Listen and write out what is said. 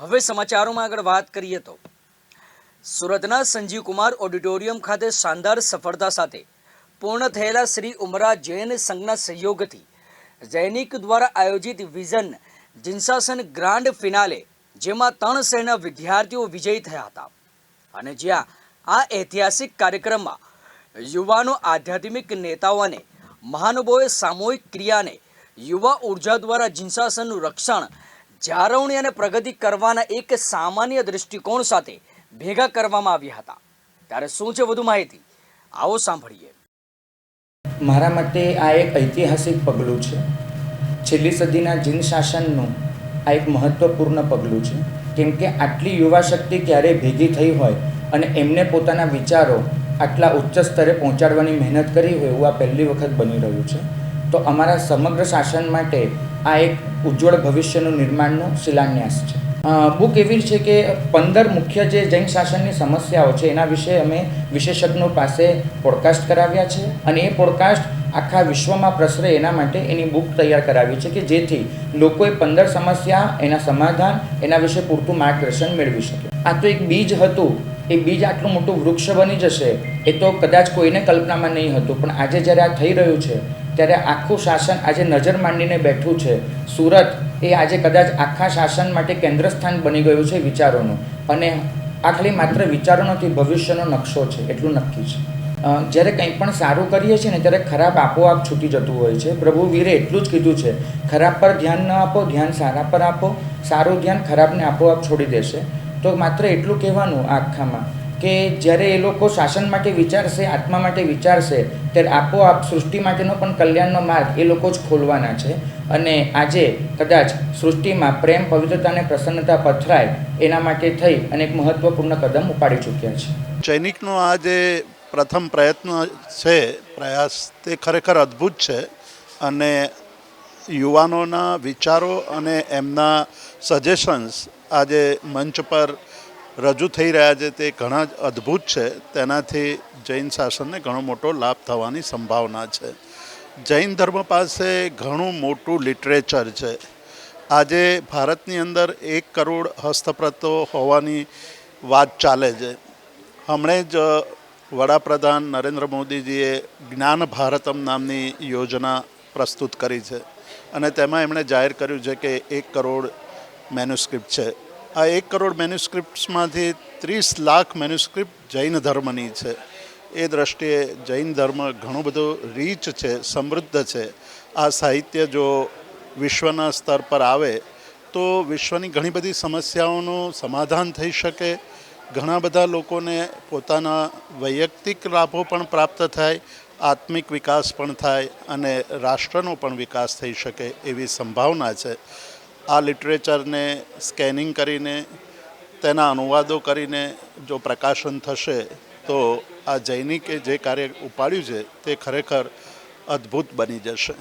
હવે સમાચારોમાં આગળ વાત કરીએ તો. સુરતના સંજીવ કુમાર ઓડિટોરિયમ ખાતે શાનદાર સફળતા સાથે પૂર્ણ થયેલા શ્રી ઉમરા જૈન સંઘના સહયોગથી જૈનિક દ્વારા આયોજિત વિઝન જિન્સાસન ગ્રાન્ડ ફિનાલે, જેમાં ત્રણ શહેરના વિદ્યાર્થીઓ વિજયી થયા હતા. અને જ્યાં આ ઐતિહાસિક કાર્યક્રમમાં યુવાનો આધ્યાત્મિક નેતાઓ અને સામૂહિક ક્રિયાને યુવા ઊર્જા દ્વારા જિન્સાસનનું રક્ષણ જાળવણી અને પ્રગતિ કરવાના એક સામાન્ય દૃષ્ટિકોણ સાથે ભેગા કરવામાં આવ્યા હતા. ત્યારે શું છે વધુ માહિતી? આવો સાંભળીએ. મારા મતે આ એક ઐતિહાસિક પગલું છે. છેલ્લી સદીના જીન શાસનનું આ એક મહત્ત્વપૂર્ણ પગલું છે. કેમ કે આટલી યુવા શક્તિ ક્યારેય ભેગી થઈ હોય અને એમને પોતાના વિચારો આટલા ઉચ્ચ સ્તરે પહોંચાડવાની મહેનત કરી હોય એવું આ પહેલી વખત બની રહ્યું છે. તો અમારા સમગ્ર શાસન માટે આ એક ઉજ્જવળ ભવિષ્યનું નિર્માણનો શિલાન્યાસ છે. બુક એવી છે કે પંદર મુખ્ય જે જૈન શાસનની સમસ્યાઓ છે એના વિશે અમે વિશેષજ્ઞો પાસે પોડકાસ્ટ કરાવ્યા છે અને એ પોડકાસ્ટ આખા વિશ્વમાં પ્રસરે એના માટે એની બુક તૈયાર કરાવી છે કે જેથી લોકોએ પંદર સમસ્યા, એના સમાધાન, એના વિશે પૂરતું માર્ગદર્શન મેળવી શકે. આ તો એક બીજ હતું. એ બીજ આટલું મોટું વૃક્ષ બની જશે. એ તો કદાચ કોઈને કલ્પનામાં નહીં હતું. પણ આજે જ્યારે આ થઈ રહ્યું છે ત્યારે આખું શાસન આજે નજર માંડીને બેઠું છે. સુરત એ આજે કદાચ આખા શાસન માટે કેન્દ્રસ્થાન બની ગયું છે વિચારોનું. અને આ ખાલી માત્ર વિચારો નથી, ભવિષ્યનો નકશો છે, એટલું નક્કી છે. જ્યારે કંઈ પણ સારું કરીએ છીએ ને ત્યારે ખરાબ આપોઆપ છૂટી જતું હોય છે. પ્રભુ વીરે એટલું જ કીધું છે, ખરાબ પર ધ્યાન ન આપો, ધ્યાન સારા પર આપો, સારું ધ્યાન ખરાબને આપોઆપ છોડી દેશે. તો માત્ર એટલું કહેવાનું આખામાં. કે જ્યારે એ લોકો શાસન માટે વિચારશે, આત્મા માટે વિચારશે, ત્યારે આપોઆપ સૃષ્ટિ માટેનો પણ કલ્યાણનો માર્ગ એ લોકો જ ખોલવાના છે. અને આજે કદાચ સૃષ્ટિમાં પ્રેમ, પવિત્રતા અને પ્રસન્નતા પથરાય, એના માટે થઈ અને એક મહત્વપૂર્ણ કદમ ઉપાડી ચૂક્યા છે. ચૈનિકનો આ જે પ્રથમ પ્રયત્ન છે, પ્રયાસ તે ખરેખર અદ્ભુત છે. અને યુવાનોના વિચારો અને એમના સજેશન્સ આજે મંચ પર રજૂ થઈ રહ્યા છે તે ઘણા જ અદ્ભુત છે. તેનાથી જૈન શાસનને ઘણો મોટો લાભ થવાની સંભાવના છે. જૈન ધર્મ પાસે ઘણું મોટું લિટરેચર છે. આજે ભારતની અંદર એક કરોડ હસ્તપ્રતો હોવાની વાત ચાલે છે. હમણે જ વડાપ્રધાન નરેન્દ્ર મોદીજીએ જ્ઞાન ભારતમ નામની યોજના પ્રસ્તુત કરી છે. અને તેમાં એમણે જાહેર કર્યું છે કે એક કરોડ મેન્યુસ્ક્રિપ્ટ છે. આ એક કરોડ મેન્યુસ્ક્રિપ્ટ્સમાંથી ત્રીસ લાખ મેન્યુસ્ક્રિપ્ટ જૈન ધર્મની છે. એ દ્રષ્ટિએ જૈન ધર્મ ઘણું બધું રીચ છે, સમૃદ્ધ છે. આ સાહિત્ય જો વિશ્વના સ્તર પર આવે, તો વિશ્વની ઘણી બધી સમસ્યાઓનું સમાધાન થઈ શકે. ઘણા બધા લોકોને પોતાના વૈયક્તિક લાભો પણ પ્રાપ્ત થાય, આત્મિક વિકાસ પણ થાય અને રાષ્ટ્રનો પણ વિકાસ થઈ શકે એવી સંભાવના છે. આ લિટરેચરને સ્કેનિંગ કરીને, તેના અનુવાદો કરીને જો પ્રકાશન થશે, તો આ જૈનિકે જે કાર્ય ઉપાડ્યું છે, તે ખરેખર અદ્ભુત બની જશે.